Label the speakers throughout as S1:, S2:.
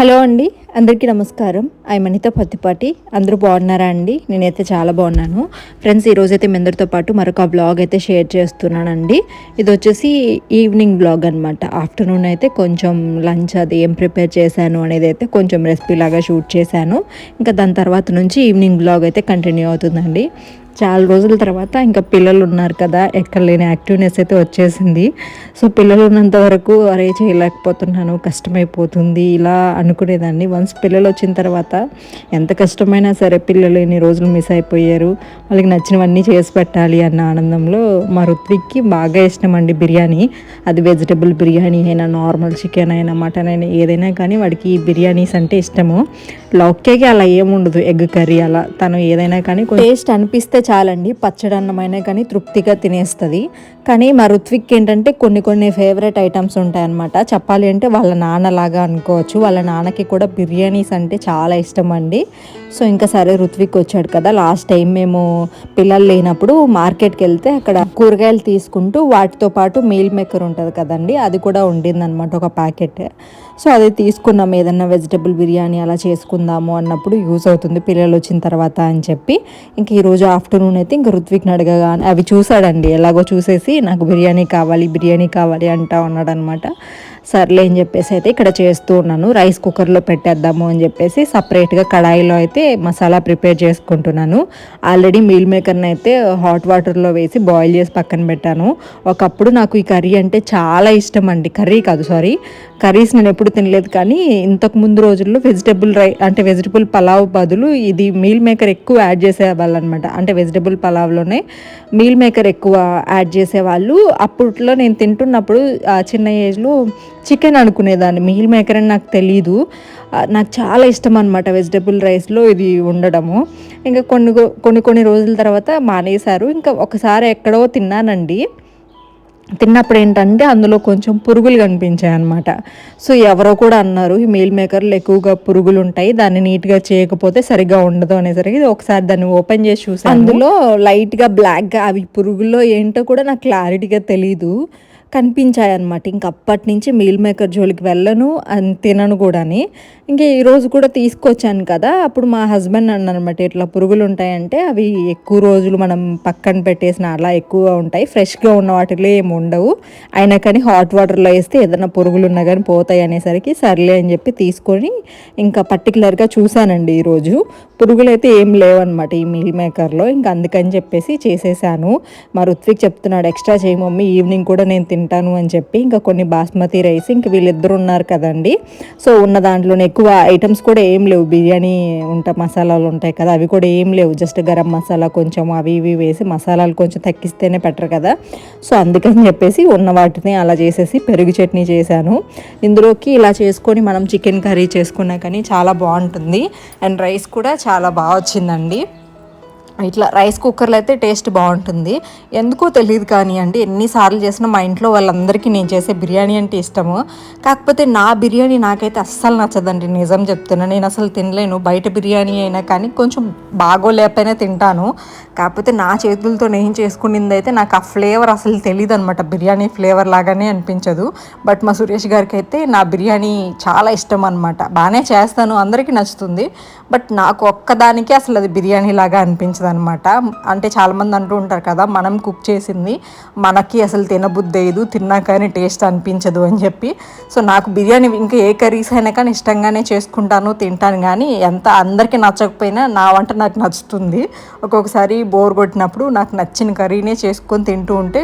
S1: Hello అండి అందరికీ నమస్కారం. ఐ మనిత పత్తిపాటి అందరూ బాగున్నారా అండి? నేనైతే చాలా బాగున్నాను. ఫ్రెండ్స్ ఈరోజైతే అయితే మీ అందరితో పాటు మరొక బ్లాగ్ అయితే షేర్ చేస్తున్నానండి. ఇది వచ్చేసి ఈవినింగ్ బ్లాగ్ అనమాట ఆఫ్టర్నూన్ అయితే కొంచెం లంచ్ అది ఏం ప్రిపేర్ చేశాను అనేది అయితే కొంచెం రెసిపీ లాగా షూట్ చేశాను. ఇంకా దాని తర్వాత నుంచి ఈవినింగ్ బ్లాగ్ అయితే కంటిన్యూ అవుతుందండి. చాలా రోజుల తర్వాత ఇంకా పిల్లలు ఉన్నారు కదా ఎక్కడ లేని యాక్టివ్నెస్ అయితే వచ్చేసింది. సో పిల్లలు ఉన్నంత వరకు అరే చేయలేకపోతున్నాను కష్టమైపోతుంది ఇలా అనుకునేదాన్ని. వన్స్ పిల్లలు వచ్చిన తర్వాత ఎంత కష్టమైనా సరే పిల్లలు ఎన్ని రోజులు మిస్ అయిపోయారు. వాళ్ళకి నచ్చినవన్నీ చేసి పెట్టాలి అన్న ఆనందంలో మా రుత్విక్కి బాగా ఇష్టం అండి బిర్యానీ. అది వెజిటబుల్ బిర్యానీ అయినా నార్మల్ చికెన్ అయినా మటన్ అయినా ఏదైనా కానీ వాడికి బిర్యానీస్ అంటే ఇష్టము. లౌక్యకి అలా ఏముండదు ఎగ్ కర్రీ అలా. తను ఏదైనా కానీ టేస్ట్ అనిపిస్తే చాలండి. పచ్చడన్నమైనా కానీ తృప్తిగా తినేస్తుంది. కానీ మా రుత్విక్ ఏంటంటే కొన్ని కొన్ని ఫేవరెట్ ఐటమ్స్ ఉంటాయన్నమాట. చెప్పాలి అంటే వాళ్ళ నాన్నలాగా అనుకోవచ్చు. వాళ్ళ నాన్నకి కూడా బిర్యానీస్ అంటే చాలా ఇష్టం అండి సో ఇంకా సరే రుత్విక్ వచ్చాడు కదా. లాస్ట్ టైం మేము పిల్లలు లేనప్పుడు మార్కెట్కి వెళ్తే అక్కడ కూరగాయలు తీసుకుంటూ వాటితో పాటు మీల్ మేకర్ ఉంటుంది కదండి. అది కూడా ఉండిందనమాట ఒక ప్యాకెట్. సో అది తీసుకున్నాం. ఏదన్నా వెజిటబుల్ బిర్యానీ అలా చేసుకుందాము అన్నప్పుడు యూజ్ అవుతుంది. పిల్లలు వచ్చిన తర్వాత అని చెప్పి. ఇంక ఈరోజు ఆఫ్టర్నూన్ అయితే ఇంకా ఋత్విక్ని అడగగా అవి చూసాడండి ఎలాగో చూసేసి నాకు బిర్యానీ కావాలి బిర్యానీ కావాలి అంటా ఉన్నాడు అనమాట సర్లే అని చెప్పేసి అయితే ఇక్కడ చేస్తూ ఉన్నాను. రైస్ కుక్కర్లో పెట్టేద్దాము అని చెప్పేసి సపరేట్గా కడాయిలో అయితే మసాలా ప్రిపేర్ చేసుకుంటున్నాను. ఆల్రెడీ మీల్ మేకర్ని అయితే హాట్ వాటర్లో వేసి బాయిల్ చేసి పక్కన పెట్టాను. ఒకప్పుడు నాకు ఈ కర్రీ అంటే చాలా ఇష్టం అండి. కర్రీ కాదు సారీ. కర్రీస్ నేను ఎప్పుడు తినలేదు కానీ ఇంతకు ముందు రోజుల్లో వెజిటబుల్ రై అంటే వెజిటబుల్ పలావ్ బదులు ఇది మీల్ మేకర్ ఎక్కువ యాడ్ చేసేవాళ్ళు అనమాట అంటే వెజిటబుల్ పలావ్లోనే మీల్ మేకర్ ఎక్కువ యాడ్ చేసేవాళ్ళు. అప్పట్లో నేను తింటున్నప్పుడు చిన్న ఏజ్లో చికెన్ అనుకునేదాన్ని. మీల్ మేకర్ అని నాకు తెలీదు. నాకు చాలా ఇష్టం అనమాట వెజిటబుల్ రైస్లో ఇది ఉండడము. ఇంకా కొన్ని కొన్ని కొన్ని రోజుల తర్వాత మానేశారు. ఇంకా ఒకసారి ఎక్కడో తిన్నానండి. తిన్నప్పుడు ఏంటంటే అందులో కొంచెం పురుగులు కనిపించాయి అనమాట సో ఎవరో కూడా అన్నారు ఈ మీల్ మేకర్లు ఎక్కువగా పురుగులు ఉంటాయి దాన్ని నీట్గా చేయకపోతే సరిగా ఉండదు అనేసరికి ఒకసారి దాన్ని ఓపెన్ చేసి చూసాను అందులో లైట్గా బ్లాక్గా అవి పురుగుల్లో ఏంటో కూడా నాకు క్లారిటీగా తెలీదు. కనిపించాయన్నమాట. ఇంక అప్పటి నుంచి మీల్ మేకర్ జోలికి వెళ్ళను అని తినను కూడాని. ఇంకా ఈరోజు కూడా తీసుకొచ్చాను కదా అప్పుడు మా హస్బెండ్ అన్నమాట ఇట్లా పురుగులు ఉంటాయంటే అవి ఎక్కువ రోజులు మనం పక్కన పెట్టేసిన అలా ఎక్కువ ఉంటాయి ఫ్రెష్గా ఉన్న వాటిలో ఏమి ఉండవు. అయినా కానీ హాట్ వాటర్లో వేస్తే ఏదైనా పురుగులు ఉన్నా కానీ పోతాయి అనేసరికి సర్లే అని చెప్పి తీసుకొని ఇంకా పర్టికులర్గా చూశానండి ఈరోజు పురుగులు అయితే ఏం లేవన్నమాట ఈ మీల్ మేకర్లో. ఇంకా అందుకని చెప్పేసి చేసేసాను. మా రుత్విక్ చెప్తున్నాడు ఎక్స్ట్రా చేయి మమ్మీ ఈవినింగ్ కూడా నేను తింటాను అని చెప్పి ఇంకా కొన్ని బాస్మతి రైస్ ఇంక వీళ్ళిద్దరు ఉన్నారు కదండి. సో ఉన్న దాంట్లోనే ఎక్కువ ఐటమ్స్ కూడా ఏం లేవు. బిర్యానీ ఉంటా మసాలాలు ఉంటాయి కదా అవి కూడా ఏం లేవు. జస్ట్ గరం మసాలా కొంచెం అవి ఇవి వేసి మసాలాలు కొంచెం తగ్గిస్తేనే బెటర్ కదా. సో అందుకని చెప్పేసి ఉన్న వాటిని అలా చేసేసి పెరుగు చట్నీ చేశాను. ఇందులోకి ఇలా చేసుకొని మనం చికెన్ కర్రీ చేసుకున్నా కానీ చాలా బాగుంటుంది. అండ్ రైస్ కూడా చాలా బాగా వచ్చిందండి. ఇట్లా రైస్ కుక్కర్లో అయితే టేస్ట్ బాగుంటుంది. ఎందుకో తెలియదు కానీ అండి ఎన్నిసార్లు చేసినా మా ఇంట్లో వాళ్ళందరికీ నేను చేసే బిర్యానీ అంటే ఇష్టము. కాకపోతే నా బిర్యానీ నాకైతే అస్సలు నచ్చదండి నిజం చెప్తున్నా. నేను అసలు తినలేను బయట బిర్యానీ అయినా కానీ కొంచెం బాగోలేకపోయినా తింటాను. కాకపోతే నా చేతులతో నేను చేసుకునింది అయితే నాకు ఆ ఫ్లేవర్ అసలు తెలియదు అనమాట బిర్యానీ ఫ్లేవర్ లాగానే అనిపించదు. బట్ మా సురేష్ గారికి అయితే నా బిర్యానీ చాలా ఇష్టం అనమాట బాగానే చేస్తాను అందరికీ నచ్చుతుంది. బట్ నాకు ఒక్కదానికే అసలు అది బిర్యానీ లాగా అనిపించదు అనమాట అంటే చాలామంది అంటూ ఉంటారు కదా మనం కుక్ చేసింది మనకి అసలు తినబుద్ధి అయ్యదు తిన్నా కానీ టేస్ట్ అనిపించదు అని చెప్పి. సో నాకు బిర్యానీ ఇంకా ఏ కర్రీస్ అయినా కానీ ఇష్టంగానే చేసుకుంటాను తింటాను. కానీ ఎంత అందరికీ నచ్చకపోయినా నా వంట నాకు నచ్చుతుంది. ఒక్కొక్కసారి బోర్ కొట్టినప్పుడు నాకు నచ్చిన కర్రీనే చేసుకొని తింటూ ఉంటే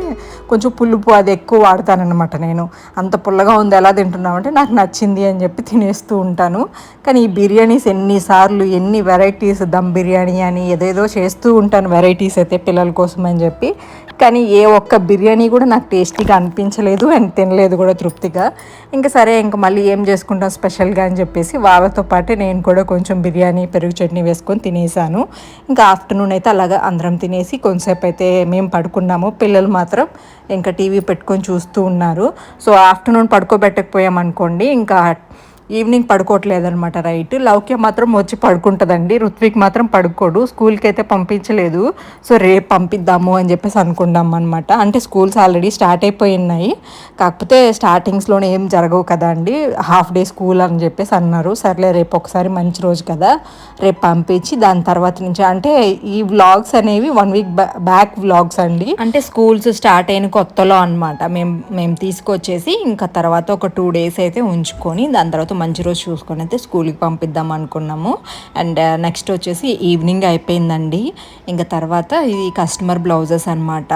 S1: కొంచెం పులుపు అది ఎక్కువ వాడతానమాట నేను. అంత పుల్లగా ఉంది ఎలా తింటున్నామంటే నాకు నచ్చింది అని చెప్పి తినేస్తూ ఉంటాను. కానీ ఈ బిర్యానీస్ ఎన్నిసార్లు ఎన్ని వెరైటీస్ దమ్ బిర్యానీ అని ఏదేదో చేస్తూ ఉంటాను వెరైటీస్ అయితే పిల్లల కోసం అని చెప్పి. కానీ ఏ ఒక్క బిర్యానీ కూడా నాకు టేస్టీగా అనిపించలేదు అండ్ తినలేదు కూడా తృప్తిగా. ఇంకా సరే ఇంకా మళ్ళీ ఏం చేసుకుంటాం స్పెషల్గా అని చెప్పేసి వాళ్ళతో పాటు నేను కూడా కొంచెం బిర్యానీ పెరుగు చట్నీ వేసుకొని తినేసాను. ఇంకా ఆఫ్టర్నూన్ అయితే అలాగా అందరం తినేసి కొంతసేపు అయితే మేము పడుకున్నాము. పిల్లలు మాత్రం ఇంకా టీవీ పెట్టుకొని చూస్తూ ఉన్నారు. సో ఆఫ్టర్నూన్ పడుకోబెట్టకపోయామనుకోండి ఇంకా ఈవినింగ్ పడుకోవట్లేదనమాట రైట్. లౌక్య మాత్రం వచ్చి పడుకుంటుందండి. రుత్విక్ మాత్రం పడుకోడు. స్కూల్కి అయితే పంపించలేదు. సో రేపు పంపిద్దాము అని చెప్పేసి అనుకున్నాం అనమాట అంటే స్కూల్స్ ఆల్రెడీ స్టార్ట్ అయిపోయి ఉన్నాయి కాకపోతే స్టార్టింగ్స్లోనే ఏం జరగవు కదా అండి. హాఫ్ డే స్కూల్ అని చెప్పేసి అన్నారు. సర్లే రేపు ఒకసారి మంచి రోజు కదా. రేపు పంపించి దాని తర్వాత నుంచి అంటే ఈ వ్లాగ్స్ అనేవి వన్ వీక్ బ్యాక్ వ్లాగ్స్ అండి. అంటే స్కూల్స్ స్టార్ట్ అయిన కొత్తలో అనమాట మేము మేము తీసుకొచ్చేసి ఇంకా తర్వాత ఒక టూ డేస్ అయితే ఉంచుకొని దాని తర్వాత మంచి రోజు చూసుకొని అయితే స్కూల్కి పంపిద్దాం అనుకున్నాము. అండ్ నెక్స్ట్ వచ్చేసి ఈవినింగ్ అయిపోయిందండి. ఇంకా తర్వాత ఇది కస్టమర్ బ్లౌజెస్ అనమాట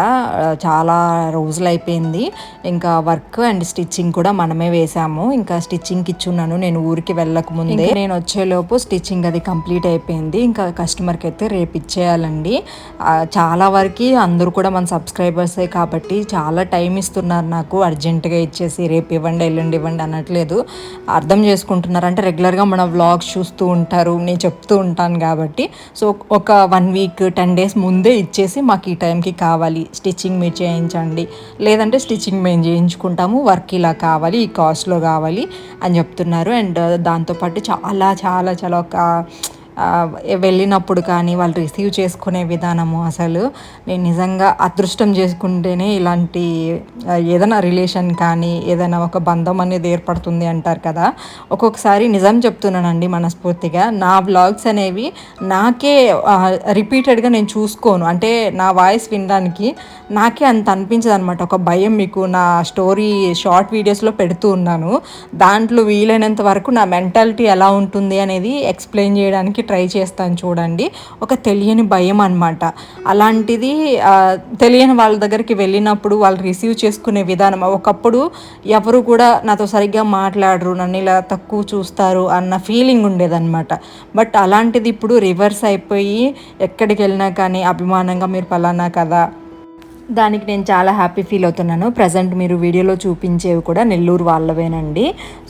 S1: చాలా రోజులు అయిపోయింది. ఇంకా వర్క్ అండ్ స్టిచ్చింగ్ కూడా మనమే వేసాము. ఇంకా స్టిచ్చింగ్కి ఇచ్చున్నాను. నేను ఊరికి వెళ్ళక ముందే నేను వచ్చేలోపు స్టిచ్చింగ్ అది కంప్లీట్ అయిపోయింది. ఇంకా కస్టమర్కి అయితే రేపు ఇచ్చేయాలండి. చాలా వరకు అందరూ కూడా మన సబ్స్క్రైబర్సే కాబట్టి చాలా టైం ఇస్తున్నారు నాకు. అర్జెంటుగా ఇచ్చేసి రేపు ఇవ్వండి ఎల్లుండి ఇవ్వండి అనట్లేదు. అర్థం చేసుకుంటున్నారు. అంటే రెగ్యులర్గా మన వ్లాగ్స్ చూస్తూ ఉంటారు. నేను చెప్తూ ఉంటాను కాబట్టి. సో ఒక వన్ వీక్ టెన్ డేస్ ముందే ఇచ్చేసి మాకు ఈ టైంకి కావాలి. స్టిచ్చింగ్ మీరు చేయించండి. లేదంటే స్టిచ్చింగ్ మేము చేయించుకుంటాము. వర్క్ ఇలా కావాలి. ఈ కాస్ట్లో కావాలి అని చెప్తున్నారు. అండ్ దాంతోపాటు చాలా చాలా చాలా ఒక వెళ్ళినప్పుడు కానీ వాళ్ళు రిసీవ్ చేసుకునే విధానము అసలు నేను నిజంగా అదృష్టం చేసుకుంటేనే ఇలాంటి ఏదైనా రిలేషన్ కానీ ఏదైనా ఒక బంధం అనేది ఏర్పడుతుంది అంటారు కదా. ఒక్కొక్కసారి నిజం చెప్తున్నానండి మనస్ఫూర్తిగా. నా వ్లాగ్స్ అనేవి నాకే రిపీటెడ్గా నేను చూసుకోను. అంటే నా వాయిస్ వినడానికి నాకే అంత అనిపించదు అనమాట ఒక భయం మీకు నా స్టోరీ షార్ట్ వీడియోస్లో పెడుతూ ఉన్నాను. దాంట్లో వీలైనంత వరకు నా మెంటాలిటీ ఎలా ఉంటుంది అనేది ఎక్స్ప్లెయిన్ చేయడానికి ట్రై చేస్తాను చూడండి. ఒక తెలియని భయం అనమాట అలాంటిది తెలియని వాళ్ళ దగ్గరికి వెళ్ళినప్పుడు వాళ్ళు రిసీవ్ చేసుకునే విధానం. ఒకప్పుడు ఎవరు కూడా నాతో సరిగ్గా మాట్లాడరు నన్ను ఇలా తక్కువ చూస్తారు అన్న ఫీలింగ్ ఉండేదన్నమాట. బట్ అలాంటిది ఇప్పుడు రివర్స్ అయిపోయి ఎక్కడికి వెళ్ళినా కానీ అభిమానంగా మీరు పలానా కదా దానికి నేను చాలా హ్యాపీ ఫీల్ అవుతున్నాను. ప్రజెంట్ మీరు వీడియోలో చూపించేవి కూడా నెల్లూరు వాళ్ళవేనండి.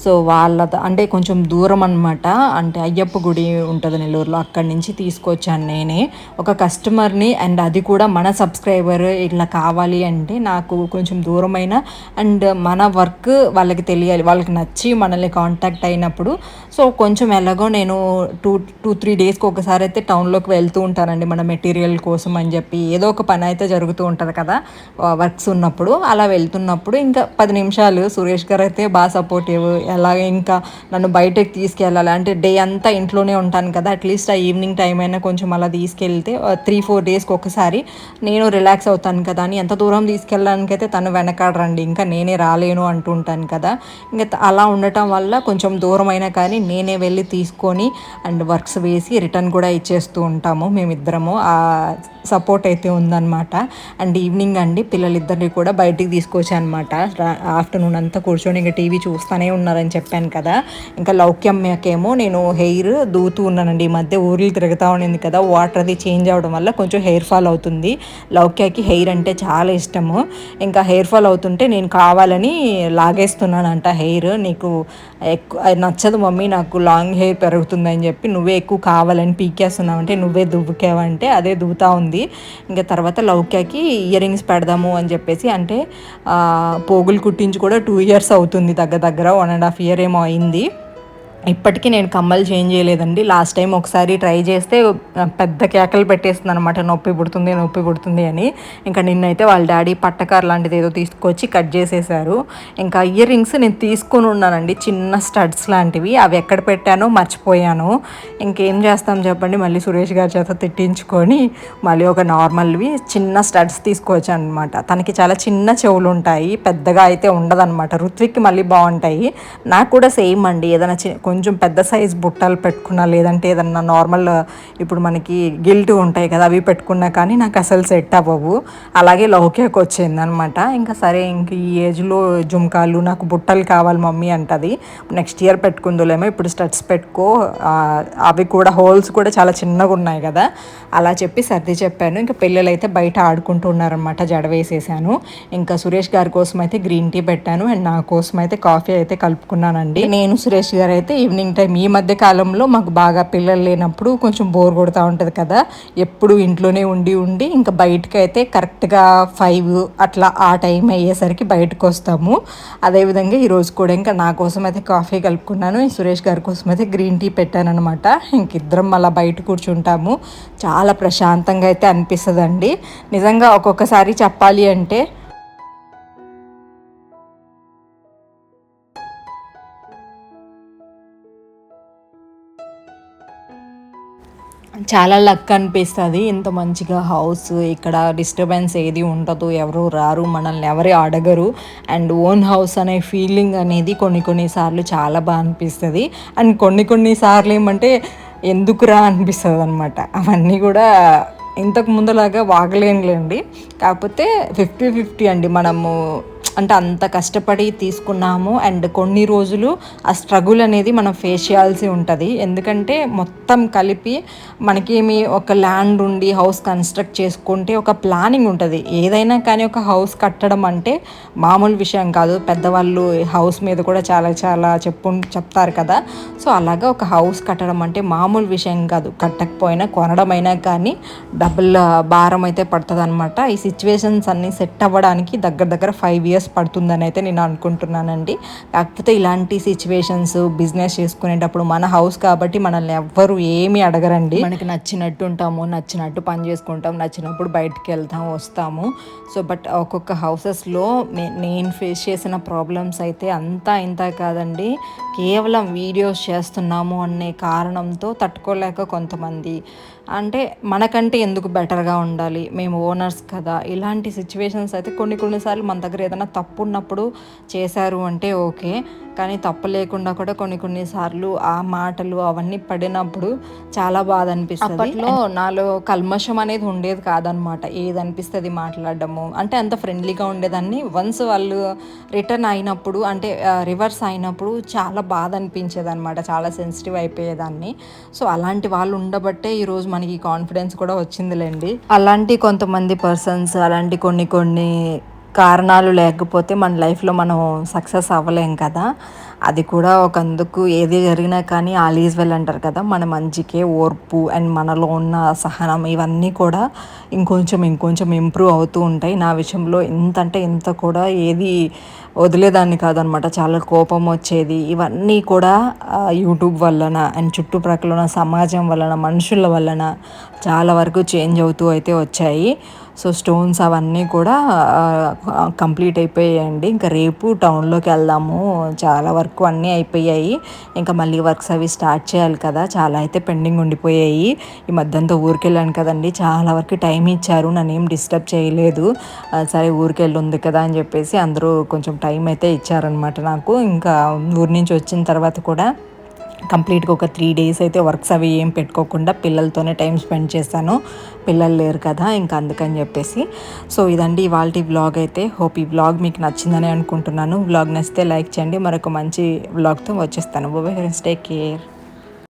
S1: సో వాళ్ళ అంటే కొంచెం దూరం అనమాట అంటే అయ్యప్ప గుడి ఉంటుంది నెల్లూరులో. అక్కడి నుంచి తీసుకొచ్చాను నేనే. ఒక కస్టమర్ని అండ్ అది కూడా మన సబ్స్క్రైబర్ ఇట్లా కావాలి అంటే నాకు కొంచెం దూరమైన అండ్ మన వర్క్ వాళ్ళకి తెలియాలి. వాళ్ళకి నచ్చి మనల్ని కాంటాక్ట్ అయినప్పుడు. సో కొంచెం ఎలాగో నేను టూ టూ త్రీ డేస్కి ఒకసారి అయితే టౌన్లోకి వెళ్తూ ఉంటానండి మన మెటీరియల్ కోసం అని చెప్పి. ఏదో ఒక పని అయితే జరుగుతూ ఉంటుంది కదా. వర్క్స్ ఉన్నప్పుడు అలా వెళ్తున్నప్పుడు ఇంకా పది నిమిషాలు సురేష్ గారు అయితే బాగా సపోర్టివ్ ఎలా ఇంకా నన్ను బయటకు తీసుకెళ్ళాలి. అంటే డే అంతా ఇంట్లోనే ఉంటాను కదా అట్లీస్ట్ ఆ ఈవినింగ్ టైం అయినా కొంచెం అలా తీసుకెళ్తే త్రీ ఫోర్ డేస్కి ఒకసారి నేను రిలాక్స్ అవుతాను కదా అని. ఎంత దూరం తీసుకెళ్ళడానికి అయితే తను వెనకాడరండి ఇంకా నేనే రాలేను అంటుంటాను కదా. ఇంకా అలా ఉండటం వల్ల కొంచెం దూరం అయినా కానీ నేనే వెళ్ళి తీసుకొని అండ్ వర్క్స్ వేసి రిటర్న్ కూడా ఇచ్చేస్తూ ఉంటాము మేమిద్దరము. ఆ సపోర్ట్ అయితే ఉందన్నమాట. అండ్ ఈవినింగ్ అండి పిల్లలిద్దరిని కూడా బయటికి తీసుకొచ్చాను అనమాట ఆఫ్టర్నూన్ అంతా కూర్చొని ఇంకా టీవీ చూస్తూనే ఉన్నారని చెప్పాను కదా. ఇంకా లౌక్యమ్యకేమో నేను హెయిర్ దూతూ ఉన్నానండి. ఈ మధ్య ఊర్లు తిరుగుతూ ఉండింది కదా. వాటర్ అది చేంజ్ అవడం వల్ల కొంచెం హెయిర్ ఫాల్ అవుతుంది. లౌక్యకి హెయిర్ అంటే చాలా ఇష్టము. ఇంకా హెయిర్ ఫాల్ అవుతుంటే నేను కావాలని లాగేస్తున్నానంట హెయిర్. నీకు ఎక్కువ నచ్చదు మమ్మీ నాకు లాంగ్ హెయిర్ పెరుగుతుందని చెప్పి నువ్వే ఎక్కువ కావాలని పీకేస్తున్నావు అంటే నువ్వే దువ్వుకేవంటే అదే దువ్వుతా ఉంది. ఇంకా తర్వాత లౌక్యకి ఇయర్ రింగ్స్ పెడదాము అని చెప్పేసి అంటే పోగులు కుట్టించి కూడా టూ ఇయర్స్ అవుతుంది దగ్గర దగ్గర వన్ అండ్ హాఫ్ ఇయర్ ఏమో అయింది. ఇప్పటికీ నేను కమ్మలు చేంజ్ చేయలేదండి. లాస్ట్ టైం ఒకసారి ట్రై చేస్తే పెద్ద కేకలు పెట్టేస్తుంది అనమాట నొప్పి పుడుతుంది నొప్పి పుడుతుంది అని. ఇంకా నిన్నైతే వాళ్ళ డాడీ పట్టకారు లాంటిది ఏదో తీసుకొచ్చి కట్ చేసేసారు. ఇంకా ఇయర్ రింగ్స్ నేను తీసుకొని ఉన్నానండి. చిన్న స్టడ్స్ లాంటివి. అవి ఎక్కడ పెట్టానో మర్చిపోయాను. ఇంకేం చేస్తాం చెప్పండి. మళ్ళీ సురేష్ గారి చేత తిట్టించుకొని మళ్ళీ ఒక నార్మల్వి చిన్న స్టడ్స్ తీసుకొచ్చాను అనమాట తనకి చాలా చిన్న చెవులు ఉంటాయి పెద్దగా అయితే ఉండదన్నమాట. ఋత్విక్కి మళ్ళీ బాగుంటాయి. నాకు కూడా సేమ్ అండి. ఏదైనా చి కొంచెం పెద్ద సైజ్ బుట్టలు పెట్టుకున్నా లేదంటే ఏదన్నా నార్మల్ ఇప్పుడు మనకి గిల్ట్ ఉంటాయి కదా అవి పెట్టుకున్నా కానీ నాకు అసలు సెట్ అవ్వవు. అలాగే లౌక్యకు వచ్చింది అనమాట ఇంకా సరే ఇంక ఈ ఏజ్లో జుంకాలు నాకు బుట్టలు కావాలి మమ్మీ అంటది. నెక్స్ట్ ఇయర్ పెట్టుకుందులేమో ఇప్పుడు స్టడ్స్ పెట్టుకో. అవి కూడా హోల్స్ కూడా చాలా చిన్నగా ఉన్నాయి కదా. అలా చెప్పి సర్ది చెప్పాను. ఇంకా పిల్లలు అయితే బయట ఆడుకుంటున్నారనమాట జడ వేసేసాను. ఇంకా సురేష్ గారి కోసం అయితే గ్రీన్ టీ పెట్టాను. అండ్ నా కోసం అయితే కాఫీ అయితే కలుపుకున్నానండి. నేను సురేష్ గారు అయితే ఈవినింగ్ టైం. ఈ మధ్య కాలంలో మాకు బాగా పిల్లలు లేనప్పుడు కొంచెం బోర్ కొడుతూ ఉంటుంది కదా. ఎప్పుడు ఇంట్లోనే ఉండి ఉండి ఇంకా బయటకు అయితే కరెక్ట్గా ఫైవ్ అట్లా ఆ టైం అయ్యేసరికి బయటకు వస్తాము. అదేవిధంగా ఈరోజు కూడా ఇంకా నా కోసం అయితే కాఫీ కలుపుకున్నాను. సురేష్ గారి కోసం అయితే గ్రీన్ టీ పెట్టానమాట ఇంక ఇద్దరం అలా బయట కూర్చుంటాము. చాలా ప్రశాంతంగా అయితే అనిపిస్తుంది నిజంగా ఒక్కొక్కసారి చెప్పాలి అంటే చాలా లక్ అనిపిస్తుంది. ఇంత మంచిగా హౌస్ ఇక్కడ డిస్టర్బెన్స్ ఏది ఉండదు. ఎవరు రారు మనల్ని ఎవరు అడగరు. అండ్ ఓన్ హౌస్ అనే ఫీలింగ్ అనేది కొన్ని కొన్నిసార్లు చాలా బాగా అనిపిస్తుంది. అండ్ కొన్ని కొన్నిసార్లు ఏమంటే ఎందుకురా అనిపిస్తుంది అనమాట అవన్నీ కూడా ఇంతకు ముందులాగా వాగలేనులేండి. కాకపోతే ఫిఫ్టీ ఫిఫ్టీ అండి. మనము అంటే అంత కష్టపడి తీసుకున్నాము. అండ్ కొన్ని రోజులు ఆ స్ట్రగుల్ అనేది మనం ఫేస్ చేయాల్సి ఉంటుంది. ఎందుకంటే మొత్తం కలిపి మనకేమి ఒక ల్యాండ్ ఉండి హౌస్ కన్స్ట్రక్ట్ చేసుకుంటే ఒక ప్లానింగ్ ఉంటుంది. ఏదైనా కానీ ఒక హౌస్ కట్టడం అంటే మామూలు విషయం కాదు. పెద్దవాళ్ళు హౌస్ మీద కూడా చాలా చాలా చెప్పు చెప్తారు కదా. సో అలాగా ఒక హౌస్ కట్టడం అంటే మామూలు విషయం కాదు. కట్టకపోయినా కొనడమైనా కానీ డబుల్ భారం అయితే పడుతుంది అనమాట ఈ సిచ్యువేషన్స్ అన్నీ సెట్ అవ్వడానికి దగ్గర దగ్గర ఫైవ్ ఇయర్స్ పడుతుందని అయితే నేను అనుకుంటున్నానండి. కాకపోతే ఇలాంటి సిచ్యువేషన్స్ బిజినెస్ చేసుకునేటప్పుడు మన హౌస్ కాబట్టి మనల్ని ఎవ్వరు ఏమి అడగరండి. మనకి నచ్చినట్టు ఉంటాము నచ్చినట్టు పని చేసుకుంటాం నచ్చినప్పుడు బయటికి వెళ్తాం వస్తాము. సో బట్ ఒక్కొక్క హౌసెస్లో నేను ఫేస్ చేసిన ప్రాబ్లమ్స్ అయితే అంతా ఇంత కాదండి. కేవలం వీడియోస్ చేస్తున్నాము అనే కారణంతో తట్టుకోలేక కొంతమంది అంటే మనకంటే ఎందుకు బెటర్గా ఉండాలి? మేము ఓనర్స్ కదా. ఇలాంటి సిచ్యువేషన్స్ అయితే కొన్ని కొన్నిసార్లు మన దగ్గర ఏదైనా తప్పు ఉన్నప్పుడు చేశారు అంటే ఓకే. కానీ తప్పు లేకుండా కూడా కొన్ని కొన్నిసార్లు ఆ మాటలు అవన్నీ పడినప్పుడు చాలా బాధ అనిపిస్తుంది అప్పట్లో నాలో కల్మషం అనేది ఉండేది కాదనమాట. ఏది అనిపిస్తుంది మాట్లాడడము? అంటే అంత ఫ్రెండ్లీగా ఉండేదాన్ని. వన్స్ వాళ్ళు రిటర్న్ అయినప్పుడు అంటే రివర్స్ అయినప్పుడు చాలా బాధ అనిపించేది అనమాట చాలా సెన్సిటివ్ అయిపోయేదాన్ని. సో అలాంటి వాళ్ళు ఉండబట్టే ఈరోజు మనకి కాన్ఫిడెన్స్ కూడా వచ్చిందిలేండి. అలాంటి కొంతమంది పర్సన్స్ అలాంటి కొన్ని కొన్ని కారణాలు లేకపోతే మన లైఫ్లో మనం సక్సెస్ అవ్వలేం కదా. అది కూడా ఒక అందుకు ఏది జరిగినా కానీ ఆల్ ఈజ్ వెల్ అంటారు కదా మన మంచికే ఓర్పు అండ్ మనలో ఉన్న సహనం ఇవన్నీ కూడా ఇంకొంచెం ఇంకొంచెం ఇంప్రూవ్ అవుతూ ఉంటాయి. నా విషయంలో ఎంత అంటే ఇంత కూడా ఏది వదిలేదాన్ని కాదనమాట. చాలా కోపం వచ్చేది. ఇవన్నీ కూడా యూట్యూబ్ వలన అండ్ చుట్టుప్రక్కల ఉన్న సమాజం వలన మనుషుల వలన చాలా వరకు చేంజ్ అవుతూ అయితే వచ్చాయి. సో స్టోన్స్ అవన్నీ కూడా కంప్లీట్ అయిపోయాయండి. ఇంకా రేపు టౌన్లోకి వెళ్దాము. చాలా వరకు అన్నీ అయిపోయాయి. ఇంకా మళ్ళీ వర్క్స్ అవి స్టార్ట్ చేయాలి కదా. చాలా అయితే పెండింగ్ ఉండిపోయాయి. ఈ మధ్యంతా ఊరికి వెళ్ళాను కదండి. చాలా వరకు టైం ఇచ్చారు. నన్ను ఏం డిస్టర్బ్ చేయలేదు. సరే ఊరికి వెళ్ళి ఉంది కదా అని చెప్పేసి అందరూ కొంచెం టైం అయితే ఇచ్చారనమాట నాకు. ఇంకా ఊరి నుంచి వచ్చిన తర్వాత కూడా కంప్లీట్గా ఒక త్రీ డేస్ అయితే వర్క్స్ అవి ఏం పెట్టుకోకుండా పిల్లలతోనే టైం స్పెండ్ చేశాను. పిల్లలు లేరు కదా ఇంకా అందుకని చెప్పేసి. సో ఇదండి ఇవాళ వ్లాగ్ అయితే. హోప్ ఈ వ్లాగ్ మీకు నచ్చిందని అనుకుంటున్నాను. వ్లాగ్ నచ్చితే లైక్ చేయండి. మరొక మంచి వ్లాగ్తో వచ్చేస్తాను. బాబాయ్ టేక్ కేర్